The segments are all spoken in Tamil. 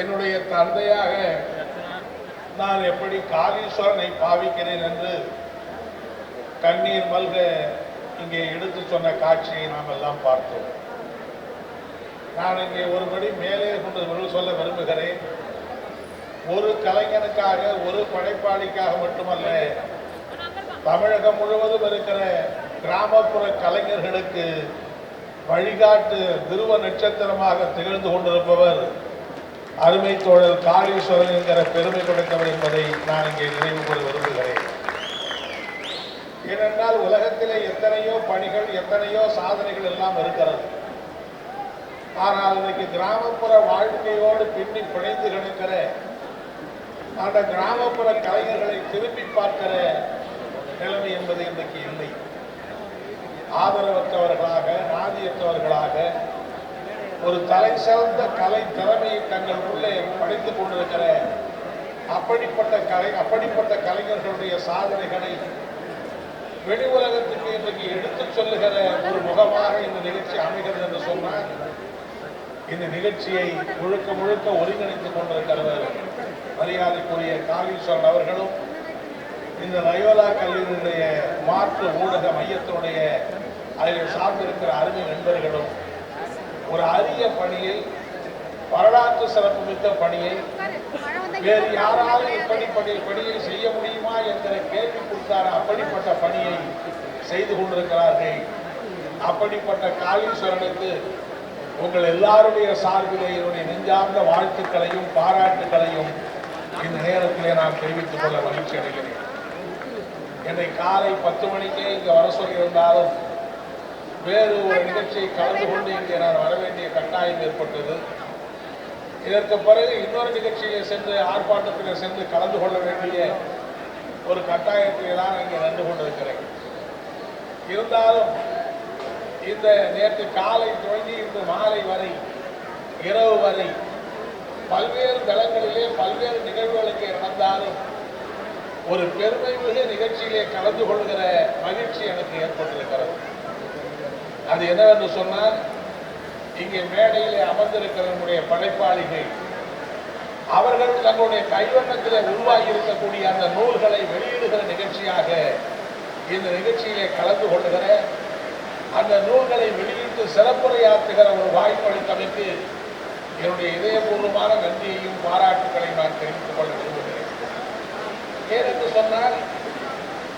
என்னுடைய தந்தையாக நான் எப்படி காளீஸ்வரனை பாவிக்கிறேன் என்று கண்ணீர் மல்க இங்கே எடுத்து சொன்ன காட்சியை நாம் எல்லாம் பார்த்தோம். நான் இங்கே ஒருபடி மேலே கொண்டு சொல்ல விரும்புகிறேன். ஒரு கலைஞனுக்காக ஒரு படைப்பாளிக்காக மட்டுமல்ல தமிழகம் முழுவதும் இருக்கிற கிராமப்புற கலைஞர்களுக்கு வழிகாட்டு துருவ நட்சத்திரமாக திகழ்ந்து கொண்டிருப்பவர் அருமை தோழர் காளீஸ்வரன் என்கிற பெருமை கொடுத்தவர் என்பதை நான் இங்கே நினைவு கூற விரும்புகிறேன். ஏனென்றால் உலகத்திலே எத்தனையோ பணிகள் எத்தனையோ சாதனைகள் எல்லாம் இருக்கிறது. ஆனால் இன்னைக்கு கிராமப்புற வாழ்க்கையோடு பின்னி பிணைந்து கிடக்கிற அந்த கிராமப்புற கலைஞர்களை திரும்பி பார்க்கிற நிலைமை என்பது இன்றைக்கு இல்லை. ஆதரவற்றவர்களாக நாதியற்றவர்களாக ஒரு தலை சிறந்த கலை திறமையை தங்களுக்குள்ளே படைத்துக் கொண்டிருக்கிற அப்படிப்பட்ட கலை அப்படிப்பட்ட கலைஞர்களுடைய சாதனைகளை வெளி உலகத்துக்கு இன்றைக்கு எடுத்துச் சொல்லுகிற ஒரு முகமாக இந்த நிகழ்ச்சி அமைகிறது என்று சொன்னால் இந்த நிகழ்ச்சியை முழுக்க முழுக்க ஒருங்கிணைத்துக் கொண்டிருக்கிறவர் மரியாதைக்குரிய காளீஸ்வரன் அவர்களும் இந்த லயோலா கல்லூரியினுடைய மாற்று ஊடக மையத்தினுடைய அதில் சார்ந்திருக்கிற அருமை நண்பர்களும் ஒரு அரிய பணியை வரலாற்று சிறப்புமிக்க பணியை வேறு யாராலும் இப்படி பணியை செய்ய முடியுமா என்கிற கேள்வி கொடுத்தார அப்படிப்பட்ட பணியை செய்து கொண்டிருக்கிறார்கள். அப்படிப்பட்ட காளீஸ்வரனுக்கு உங்கள் எல்லாருடைய சார்பிலே என்னுடைய நெஞ்சார்ந்த வாழ்த்துக்களையும் பாராட்டுக்களையும் இந்த நேரத்திலே நான் தெரிவித்துக் கொள்ள மகிழ்ச்சி அடைகிறேன் என்னை காலை பத்து மணிக்கே இங்கே வர சொல்லியிருந்தாலும் வேறு ஒரு நிகழ்ச்சியை கலந்து கொண்டு இங்கே நான் வர வேண்டிய கட்டாயம் ஏற்பட்டது. இதற்கு பிறகு இன்னொரு நிகழ்ச்சியை சென்று ஆர்ப்பாட்டத்தில் சென்று கலந்து கொள்ள வேண்டிய ஒரு கட்டாயத்தை தான் இங்கே நின்று கொண்டிருக்கிறேன். இருந்தாலும் இந்த நேற்று காலை தொடங்கி இன்று மாலை வரை இரவு வரை பல்வேறு தளங்களிலே பல்வேறு நிகழ்வுகளுக்கு நடந்தாலும் ஒரு பெருமை மிகு நிகழ்ச்சியிலே கலந்து கொள்கிற மகிழ்ச்சி எனக்கு ஏற்பட்டிருக்கிறது. அது என்னவென்று சொன்னால் இங்கே மேடையிலே அமர்ந்திருக்கிற நம்முடைய படைப்பாளிகள் அவர்கள் தங்களுடைய கைவண்ணத்தில் உருவாகி இருக்கக்கூடிய அந்த நூல்களை வெளியிடுகிற நிகழ்ச்சியாக இந்த நிகழ்ச்சியிலே கலந்து கொள்ளுகிற அந்த நூல்களை வெளியிட்டு சிறப்புரையாற்றுகிற ஒரு வாய்ப்பு அளித்தமைக்கு என்னுடைய இதயபூர்வமான நன்றியையும் பாராட்டுகளையும் நான் தெரிவித்துக் கொள்ள விரும்புகிறேன். ஏனென்று சொன்னால்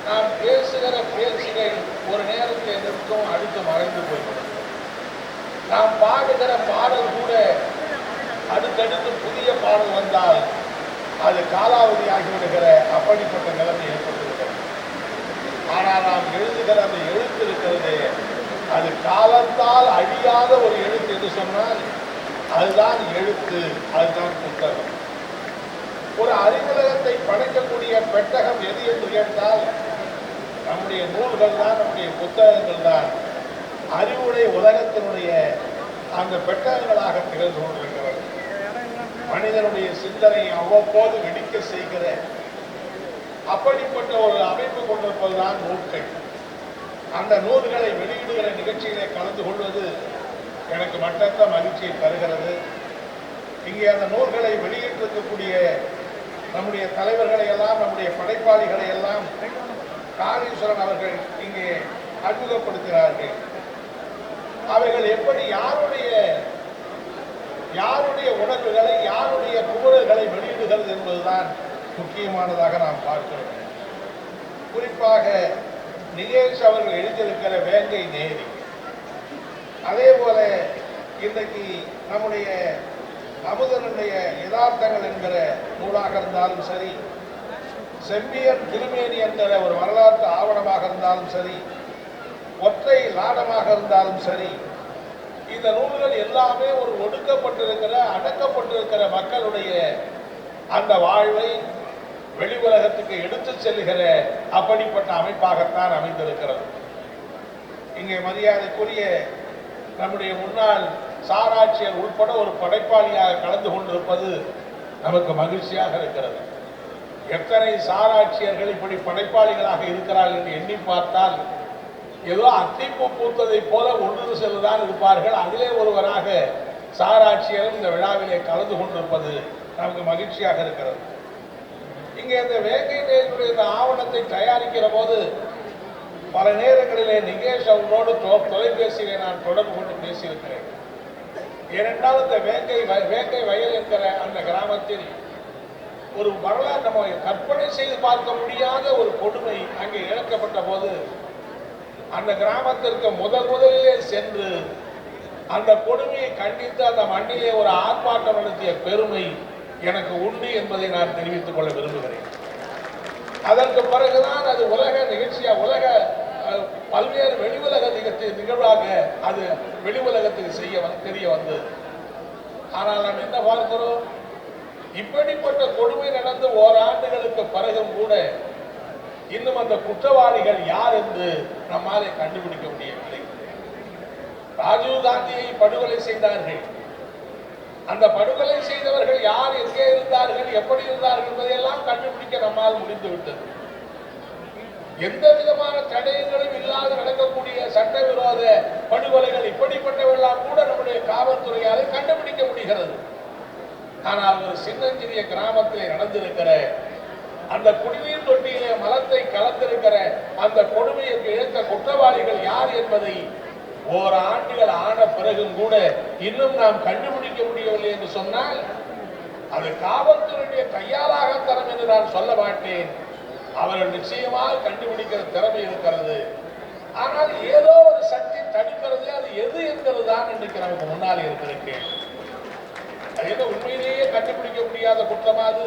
நாம் பேசுகிற பேச்சுகள் ஒரு நேரத்தில் நிற்கும் அடுத்து மறைந்து போய்விடும். நாம் பாடுகிற பாடல் கூட அடுத்தடுத்து புதிய பாடல் வந்தால் அது காலாவதி ஆகிவிடுகிற அப்படிப்பட்ட நிலைமை ஏற்பட்டிருக்கிறது ஆனால் நாம் எழுதுகிற அந்த எழுத்து இருக்கிறது அது காலத்தால் அழியாத ஒரு எழுத்து என்று சொன்னால் அதுதான் எழுத்து அதுதான் புத்தகம். ஒரு அறிவுலகத்தை படைக்கக்கூடிய பெட்டகம் எது என்று கேட்டால் நம்முடைய நூல்கள் தான் நம்முடைய புத்தகங்கள் தான் அறிவுடைய உலகத்தினுடைய அந்த பெட்டகங்களாக திகழ்ந்து கொண்டிருக்கிறது. மனிதனுடைய சிந்தனை அவ்வப்போது வெடிக்க செய்கிற அப்படிப்பட்ட ஒரு அமைப்பு கொண்டிருப்பதுதான் நூல்கள். அந்த நூல்களை வெளியிடுகிற நிகழ்ச்சியிலே கலந்து கொள்வது எனக்கு மட்டற்ற மகிழ்ச்சியை தருகிறது. இங்கே அந்த நூல்களை வெளியிட்டிருக்கக்கூடிய நம்முடைய தலைவர்களை எல்லாம் நம்முடைய படைப்பாளிகளை எல்லாம் காளீஸ்வரன் அவர்கள் இங்கே அறிமுகப்படுத்துகிறார்கள். அவைகள் எப்படி யாருடைய யாருடைய உணர்வுகளை யாருடைய குமுறல்களை வெளியிடுகிறது என்பதுதான் முக்கியமானதாக நாம் பார்க்கிறோம். குறிப்பாக நிகேஷ் அவர்கள் எழுதியிருக்கிற வேங்கை நேரி. அதே போல இன்றைக்கு நம்முடைய அமுதனுடைய யதார்த்தங்கள் என்கிற நூலாக இருந்தாலும் சரி செம்பியன் கிருமேனி என்ற ஒரு வரலாற்று ஆவணமாக இருந்தாலும் சரி ஒற்றை லாடமாக இருந்தாலும் சரி இந்த நூல்கள் எல்லாமே ஒரு ஒடுக்கப்பட்டிருக்கிற அடக்கப்பட்டிருக்கிற மக்களுடைய அந்த வாழ்வை வெளி உலகத்துக்கு எடுத்துச் செல்கிற அப்படிப்பட்ட அமைப்பாகத்தான் அமைந்திருக்கிறது. இங்கே மரியாதைக்குரிய நம்முடைய முன்னாள் சாராட்சியர் உட்பட ஒரு படைப்பாளியாக கலந்து கொண்டிருப்பது நமக்கு மகிழ்ச்சியாக இருக்கிறது. எத்தனை சாராட்சியர்கள் இப்படி படைப்பாளிகளாக இருக்கிறார்கள் என்று எண்ணி பார்த்தால் ஏதோ அத்தைப்பூ பூத்ததை போல ஒன்று செல்லுதான் இருப்பார்கள். அதிலே ஒருவராக சாராட்சியரும் இந்த விழாவிலே கலந்து கொண்டிருப்பது நமக்கு மகிழ்ச்சியாக இருக்கிறது. இங்கே இந்த வேங்கை நேருடைய இந்த ஆவணத்தை தயாரிக்கிற போது பல நேரங்களிலே நிகேஷ் அவர்களோடு தொலைபேசியிலே நான் தொடர்பு கொண்டு பேசியிருக்கிறேன். ஏனென்றால் இந்த வேங்கை வ- வேங்கை வயல் என்கிற அந்த கிராமத்தில் ஒரு வரலாறு நம்ம கற்பனை செய்து பார்க்க முடியாத ஒரு கொடுமை அங்கே இழக்கப்பட்ட போது அந்த கிராமத்திற்கு முதல் முதலிலே சென்று அந்த கொடுமையை கண்டித்து அந்த மண்ணிலே ஒரு ஆர்ப்பாட்டம் நடத்திய பெருமை எனக்கு உண்டு என்பதை நான் தெரிவித்துக் கொள்ள விரும்புகிறேன். அதற்கு பிறகுதான் அது உலக நிகழ்ச்சியா உலக பல்வேறு வெளி உலக நிகழ்ச்சி நிகழ்வாக அது வெளி உலகத்துக்கு செய்ய வந்து- தெரிய வந்தது. ஆனால் நாம் என்ன பார்க்கிறோம்? இப்படிப்பட்ட கொடுமை நடந்து ஓராண்டுகளுக்கு பிறகும் கூட இன்னும் அந்த குற்றவாளிகள் யார் என்று நம்மாலே கண்டுபிடிக்க முடியவில்லை. ராஜீவ் காந்தியை படுகொலை செய்தார்கள். அந்த படுகொலை செய்தவர்கள் யார் எங்கே இருந்தார்கள் எப்படி இருந்தார்கள் என்பதையெல்லாம் கண்டுபிடிக்க நம்மால் முடிந்துவிட்டது. எந்த விதமான தடயங்களும் இல்லாத நடக்கக்கூடிய சட்டவிரோத படுகொலைகள் இப்படிப்பட்டவெல்லாம் கூட நம்முடைய காவல்துறையால் கண்டுபிடிக்க முடிகிறது. ஆனால் ஒரு சின்னஞ்சிறிய கிராமத்தில் நடந்திருக்கிற அந்த குடிநீர் தொட்டியிலே மலத்தை கலந்திருக்கிற அந்த கொடுமையை இழந்த குற்றவாளிகள் யார் என்பதை ஓர் ஆண்டுகள் ஆன பிறகும் கூட இன்னும் நாம் கண்டுபிடிக்க முடியவில்லை என்று சொன்னால் அது காவல்துறையுடைய கையாலாகத்தனம் என்று நான் சொல்ல மாட்டேன். அவர்கள் நிச்சயமாக கண்டுபிடிக்கிற திறமை இருக்கிறது. ஆனால் ஏதோ ஒரு சக்தி தடுக்கிறது அது எது என்பது தான் இன்றைக்கு நமக்கு முன்னால் இருக்கிறேன் என்ன உண்மையிலேயே கண்டுபிடிக்க முடியாத குற்றமா அது.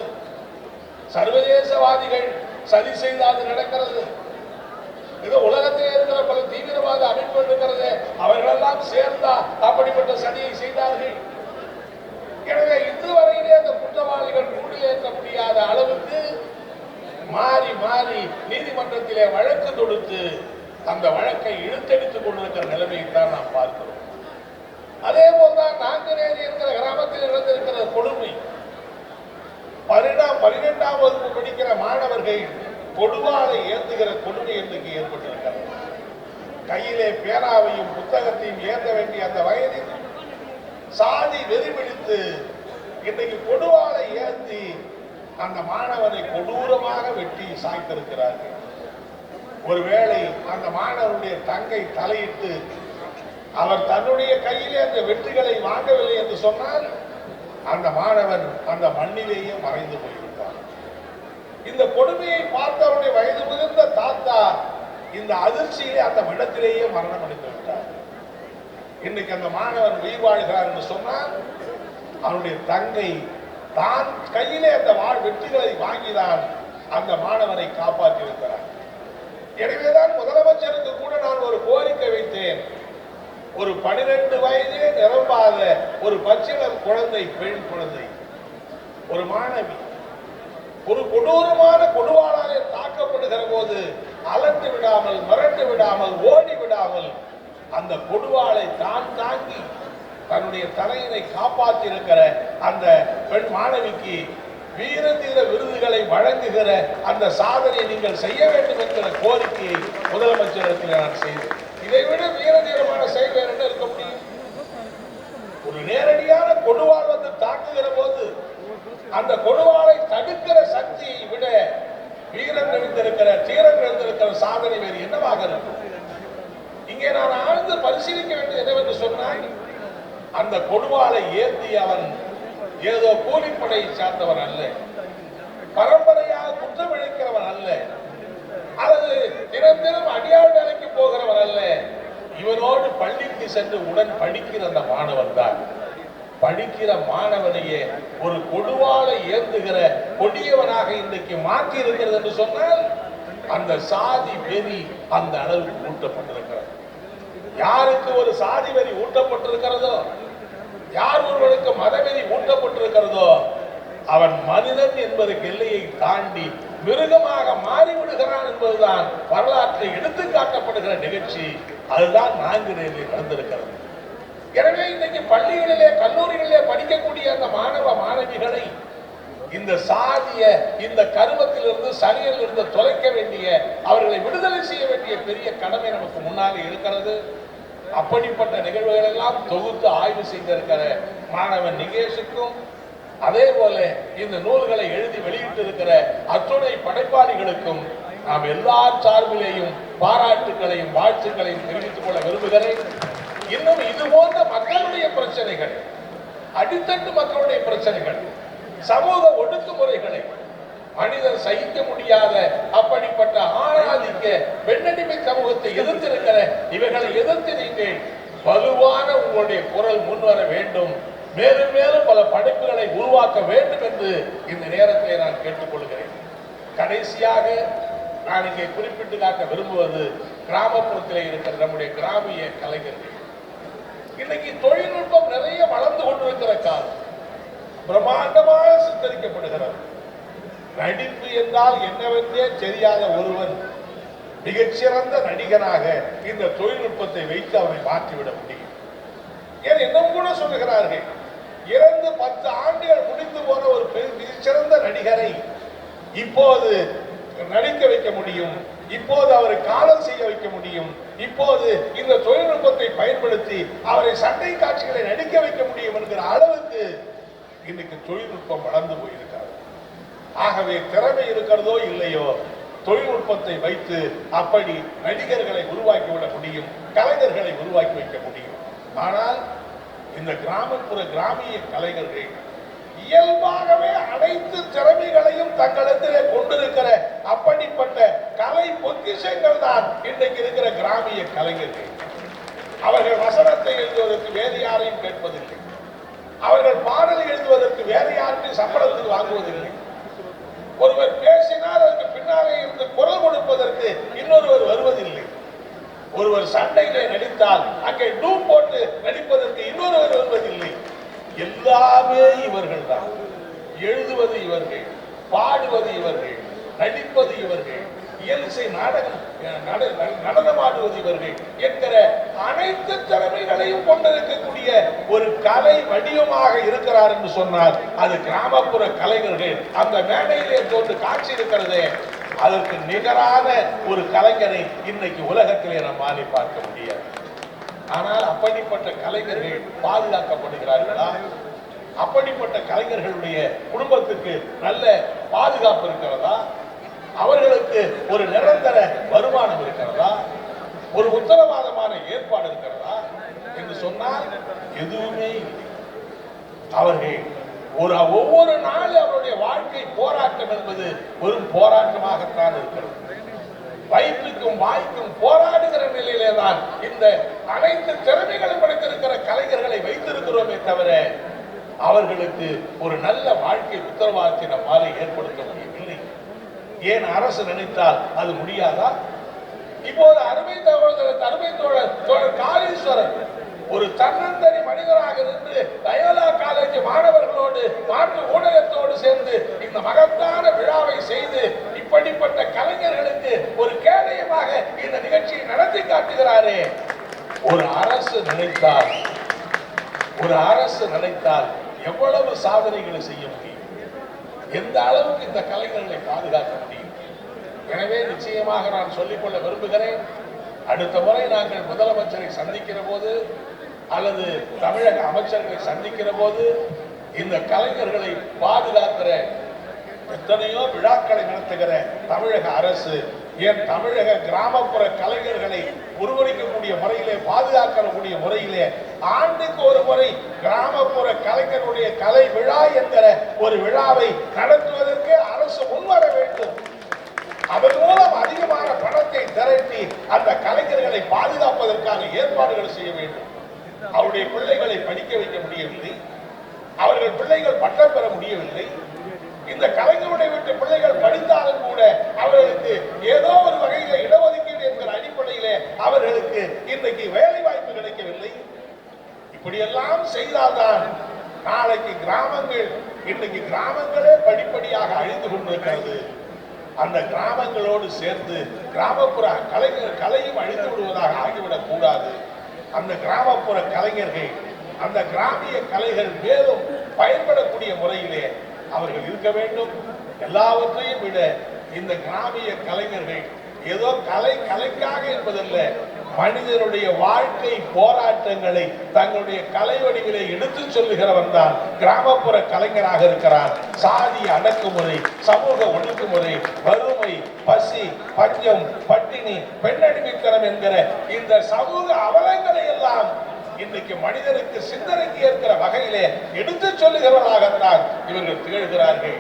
சர்வதேசவாதிகள் சதி செய்து அது நடக்கிறது. இது உலகத்திலே இருக்கிற பல தீவிரவாத அமைப்பு இருக்கிறது. அவர்களெல்லாம் சேர்ந்தா அப்படிப்பட்ட சதியை செய்தார்கள். எனவே இதுவரையிலே அந்த குற்றவாளிகள் கூடிலேற்ற முடியாத அளவுக்கு மாறி மாறி நீதிமன்றத்திலே வழக்கு தொடுத்து அந்த வழக்கை இழுத்தடித்துக் கொண்டிருக்கிற நிலைமையை தான் நாம் பார்க்கிறோம். அதே போல்தான் நாங்குநேரி என்கிற கிராமத்தில் நடந்திருக்கிற கொடுமை. பன்னிரெண்டாம் பன்னிரெண்டாம் வகுப்பு படிக்கிற மாணவர்கள் கொடுவாளை ஏந்துகிற கொடுமை இன்றைக்கு ஏற்பட்டிருக்கிறது. கையிலே பேனாவையும் புத்தகத்தையும் ஏந்த வேண்டிய அந்த வயதில் சாதி வெறிபிடித்து இன்றைக்கு கொடுவாளை ஏந்தி அந்த மாணவனை கொடூரமாக வெட்டி சாய்த்திருக்கிறார்கள். ஒருவேளை அந்த மாணவனுடைய தங்கை தலையிட்டு அவர் தன்னுடைய கையிலே அந்த வெற்றிகளை வாங்கவில்லை என்று சொன்னால் அந்த மாணவன் அந்த மண்ணிலேயே மறைந்து போய்விட்டார் இந்த கொடுமையை பார்த்தவருடைய வயது முதிர்ந்த தாத்தா இந்த அதிர்ச்சியிலே அந்த இடத்திலேயே மரணம் அடைந்து விட்டார். இன்னைக்கு அந்த மாணவன் உயிர் வாழ்கிறார் என்று சொன்னால் அவனுடைய தங்கை தான் கையிலே அந்த வாழ் வெற்றிகளை வாங்கிதான் அந்த மாணவனை காப்பாற்றியிருக்கிறார் எனவேதான் முதலமைச்சருக்கு கூட நான் ஒரு கோரிக்கை வைத்தேன். ஒரு பனிரெண்டு வயதே நிரம்பாத ஒரு பச்சிளம் குழந்தை பெண் குழந்தை. ஒரு மாணவி. ஒரு கொடூரமான கொடுவாளாலே தாக்கப்படுகிற போது அலட்டு விடாமல் மிரட்டு விடாமல் ஓடி விடாமல் அந்த கொடுவாளை தான் தாங்கி தன்னுடைய தலையினை காப்பாற்றி இருக்கிற அந்த பெண் மாணவிக்கு வீர தீர விருதுகளை வழங்குகிற அந்த சாதனையை நீங்கள் செய்ய வேண்டும் என்கிற கோரிக்கையை முதலமைச்சரிடத்தில் நான் செய்தேன். இதை விட வேறு என்ன இருக்க முடியும். ஒரு நேரடியான கொடுவாள் வந்து தாக்குகிற போது அந்த கொடுவாளை தடுக்கிற சக்தியை விட வீரன் எழுந்திருக்கிற தீரன் எழுந்திருக்கிற சாதனை வேறு என்னவாக இருக்கும்? இங்கே நான் ஆழ்ந்து பரிசீலிக்க வேண்டியது என்னவென்று சொன்னால் அந்த கொடுவாளை ஏந்தி அவன் ஏதோ கூலிப்படையை சார்ந்தவன் அல்ல. பரம்பரையாக குற்றம் இழைக்கிறவன் அல்ல. அல்லது தினம் தினம் அடியாள் வேலைக்கு போகிறவன் அல்ல. இவனோடு பள்ளிக்கு சென்று உடன் படிக்கிற அந்த மாணவன் தான். படிக்கிற மாணவனையே ஒரு கொடுவால ஏந்துகிற கொடியவனாக இன்றைக்கு மாற்றி இருக்கிறது என்று சொன்னால் அந்த சாதி வெறி அந்த அளவுக்கு ஊட்டப்பட்டிருக்கிறது. யாருக்கு ஒரு சாதி வெறி ஊட்டப்பட்டிருக்கிறதோ யார் ஒருவனுக்கு மதவெறி ஊட்டப்பட்டிருக்கிறதோ அவன் மனிதன் என்பதற்கு எல்லையை தாண்டி மிருகமாக மாறிவிடுகிறான் என்பதுதான் வரலாற்றில் எடுத்து காட்டப்படுகிற நிகழ்ச்சி. அதுதான் நான்கு நடந்திருக்கிறது. எனவே இன்னைக்கு பள்ளிகளிலே கல்லூரிகளிலே படிக்கக்கூடிய அந்த மாணவ மாணவிகளை இந்த சாதிய இந்த கருமத்திலிருந்து சனியில் இருந்து தொலைக்க வேண்டிய அவர்களை விடுதலை செய்ய வேண்டிய பெரிய கடமை நமக்கு முன்னாலே இருக்கிறது. அப்படிப்பட்ட நிகழ்வுகள் எல்லாம் தொகுத்து ஆய்வு செய்திருக்கிற மாணவன் நிகேஷுக்கும் அதே போல இந்த நூல்களை எழுதி வெளியிட்டிருக்கிற அத்துணை படைப்பாளிகளுக்கும் நாம் எல்லார் சார்பிலேயும் பாராட்டுகளையும் வாழ்த்துக்களையும் தெரிவித்துக் கொள்ள விரும்புகிறேன். இன்னும் இது போன்ற மக்களுடைய பிரச்சனைகள் அடித்தட்டு மக்களுடைய பிரச்சனைகள் சமூக ஒடுக்குமுறைகளை மனிதர் சகிக்க முடியாத அப்படிப்பட்ட ஆணாதிக்க பெண்ணடிமை சமூகத்தை எதிர்த்திருக்கிற இவைகளை எதிர்த்து நீங்கள் வலுவான உங்களுடைய குரல் முன்வர வேண்டும். மேலும் மேலும் பல படைப்புகளை உருவாக்க வேண்டும் என்று இந்த நேரத்தை நான் கேட்டுக்கொள்கிறேன். கடைசியாக நான் இங்கே குறிப்பிட்டு காட்ட விரும்புவது கிராமப்புறத்தில் இருக்கிற நம்முடைய கிராமிய கலைஞர்கள். இன்னைக்கு தொழில்நுட்பம் நிறைய வளர்ந்து கொண்டிருக்கிற காலம். பிரம்மாண்டமாக சித்தரிக்கப்படுகிறது. நடிப்பு என்றால் என்னவென்றே தெரியாத ஒருவன் மிகச்சிறந்த நடிகனாக இந்த தொழில்நுட்பத்தை வைத்து அவனை மாற்றிவிட முடியும். ஏன் இன்னும் கூட சொல்லுகிறார்கள் இறந்து பத்து ஆண்டுகள் முடிந்து போன ஒரு பெரு- மிகச்சிறந்த நடிகரை இப்போது நடிக்க வைக்க முடியும். இப்போது அவரை காலம் செய்ய வைக்க முடியும். இப்போது இந்த தொழில்நுட்பத்தை பயன்படுத்தி அவரை சண்டை காட்சிகளை நடிக்க வைக்க முடியும் என்கிற அளவுக்கு இன்னைக்கு தொழில்நுட்பம் வளர்ந்து போயிருக்கிறது ஆகவே திறமை இருக்கிறதோ இல்லையோ தொழில்நுட்பத்தை வைத்து அப்படி நடிகர்களை உருவாக்கி விட முடியும் கலைஞர்களை உருவாக்கி வைக்க முடியும். ஆனால் இந்த கிராமப்புற கிராமிய கலைஞர்கள் இயல்பாகவே அனைத்து திறமைகளையும் தங்களிடத்திலே கொண்டிருக்கிற அப்படிப்பட்ட கலை பொக்கிஷங்கள் தான் இன்றைக்கு இருக்கிற கிராமிய கலைஞர்கள். அவர்கள் வசனத்தை எழுதுவதற்கு வேறு யாரையும் கேட்பதில்லை. அவர்கள் பாடல் எழுதுவதற்கு வேறு யாருக்கும் சம்பளத்துக்கு வாங்குவதில்லை. ஒருவர் பேசினால் அதற்கு பின்னாலே இருந்து குரல் கொடுப்பதற்கு இன்னொருவர் வருவதில்லை. ஒருவர் சண்டையிலே நடித்தால் அங்கே டூ போட்டு நடிப்பதற்கு இன்னொருவர் வருவதில்லை. எல்லாமே இவர்கள் தான் எழுதுவது இவர்கள் பாடுவது இவர்கள் நடிப்பது இவர்கள் இயல்சை நாடகம் நடனமாடுவது இவர்கள் என்கிற அனைத்து திறமைகளையும் கொண்டிருக்கக்கூடிய ஒரு கலை வடிவமாக இருக்கிறார் என்று சொன்னார் அது கிராமப்புற கலைஞர்கள் அந்த மேடையிலே தோன்று காட்சி இருக்கிறதே அதற்கு நிகரான ஒரு கலைஞரை இன்னைக்கு உலகத்திலே நம்மாலே பார்க்க முடியாது. ஆனால் அப்படிப்பட்ட கலைஞர்கள் பாதுகாக்கப்படுகிறார்களா? அப்படிப்பட்ட கலைஞர்களுடைய குடும்பத்துக்கு நல்ல பாதுகாப்பு இருக்கிறதா? அவர்களுக்கு ஒரு நிரந்தர வருமானம் இருக்கிறதா? ஒரு உத்தரவாதமான ஏற்பாடு இருக்கிறதா? என்று சொன்னால் எதுவுமே அவர்கள் ஒரு ஒவ்வொரு நாளும் அவருடைய வாழ்க்கை போராட்டம் என்பது வெறும் போராட்டமாகத்தான் இருக்கிறது. வயிற்றுக்கும் வாய்க்கும் போராடுகிற நிலையிலே தான் இந்த அனைத்து திறமைகளும் படைத்திருக்கிற கலைஞர்களை வைத்திருக்கிறோமே தவிர அவர்களுக்கு ஒரு நல்ல வாழ்க்கை உத்தரவாதத்தை நம்மால் ஏற்படுத்த முடியவில்லை. ஏன் அரசு நினைத்தால் அது முடியாதா? இப்போது அருமை தோழர் அருமை தோழர் தோழர் காளீஸ்வரர் ஒரு தன்னந்தனி மனிதராக இருந்து தயோலா காலேஜ் மாணவர்களோடு மாற்று ஊடகத்தோடு சேர்ந்து இந்த மகத்தான விழாவை செய்து இப்படிப்பட்ட கலைஞர்களுக்கு ஒரு கேடயமாக இந்த நிகழ்ச்சியை நடத்தி காட்டுகிறாரே. ஒரு அரசு நினைத்தால் ஒரு அரசு நினைத்தால் எவ்வளவு சாதனைகளை செய்ய முடியும்? எந்த அளவுக்கு இந்த கலைஞர்களை பாதுகாக்க முடியும்? எனவே நிச்சயமாக நான் சொல்லிக்கொள்ள விரும்புகிறேன். அடுத்த முறை நாங்கள் முதலமைச்சரை சந்திக்கிற போது அல்லது தமிழக அமைச்சர்களை சந்திக்கிற போது இந்த கலைஞர்களை பாதுகாக்கிற எத்தனையோ விழாக்களை நடத்துகிற தமிழக அரசு ஏன் தமிழக கிராமப்புற கலைஞர்களை உருவகிக்கக்கூடிய முறையிலே பாதுகாக்கக்கூடிய முறையிலே ஆண்டுக்கு ஒரு முறை கிராமப்புற கலைஞருடைய கலை விழா என்கிற ஒரு விழாவை நடத்துவதற்கு அரசு முன்வர வேண்டும். அதன் மூலம் அதிகமான பணத்தை திரட்டி அந்த கலைஞர்களை பாதுகாப்பதற்கான ஏற்பாடுகள் செய்ய வேண்டும். அவருடைய பிள்ளைகளை படிக்க வைக்க முடியவில்லை. அவர்கள் பிள்ளைகள் பட்டம் பெற முடியவில்லை. இந்த கலைஞருடைய வீட்டு பிள்ளைகள் படித்தாலும் கூட அவர்களுக்கு ஏதோ ஒரு வகையில இடஒதுக்கீடு என்கிற அடிப்படையிலே அவர்களுக்கு இன்றைக்கு வேலை வாய்ப்பு கிடைக்கவில்லை. இப்படியெல்லாம் செய்தால்தான் நாளைக்கு கிராமங்கள் இன்னைக்கு கிராமங்களே படிப்படியாக அழிந்து கொண்டிருக்கிறது. அந்த கிராமங்களோடு சேர்ந்து கிராமப்புற கலைஞர் கலையும் அழிந்து விடுவதாக ஆகிவிடக் கூடாது. அந்த கிராமப்புற கலைஞர்கள் அந்த கிராமிய கலைகள் மேலும் பயன்படக்கூடிய முறையிலே அவர்கள் இருக்க வேண்டும். எல்லாவற்றையும் விட இந்த கிராமிய கலைஞர்கள் ஏதோ கலை கலைக்காக என்பதல்ல மனிதனுடைய வாழ்க்கை போராட்டங்களை தங்களுடைய கலை வடிவிலே எடுத்து சொல்லுகிறவன் தான் கிராமப்புற கலைஞராக இருக்கிறார். சாதி அடக்குமுறை சமூக ஒடுக்குமுறை வறுமை பசி பஞ்சம் பட்டினி பெண்ணடிமைத்தனம் என்கிற இந்த சமூக அவலங்களை எல்லாம் இன்னைக்கு மனிதனுக்கு சிந்தனைக்கு ஏற்கிற வகையிலே எடுத்து சொல்லுகிறவர்களாகத்தான் இவர்கள் திகழ்கிறார்கள்.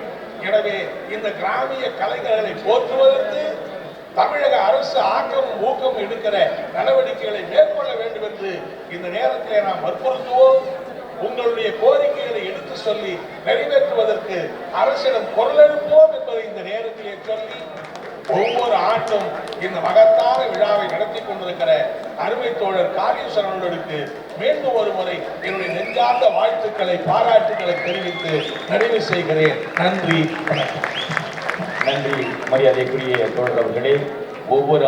எனவே இந்த கிராமிய கலைஞர்களை போற்றுவதற்கு தமிழக அரசு ஆக்கமும் ஊக்கமும் எடுக்கிற நடவடிக்கைகளை மேற்கொள்ள வேண்டும் என்று இந்த நேரத்தில் நாம் வற்புறுத்துவோம். உங்களுடைய கோரிக்கைகளை எடுத்து சொல்லி நிறைவேற்றுவதற்கு அரசிடம் குரல் எழுப்போம் என்பதை இந்த நேரத்திலே சொல்லி ஒவ்வொரு ஆண்டும் இந்த மகத்தான விழாவை நடத்தி கொண்டிருக்கிற அருமை தோழர் காளீஸ்வரன் அவர்களுக்கு மீண்டும் ஒரு முறை என்னுடைய நெஞ்சார்ந்த வாழ்த்துக்களை பாராட்டுக்களை தெரிவித்து நிறைவு செய்கிறேன். நன்றி வணக்கம். நன்றி மரியாதைக்குரிய தோழர் அவர்களே ஒவ்வொரு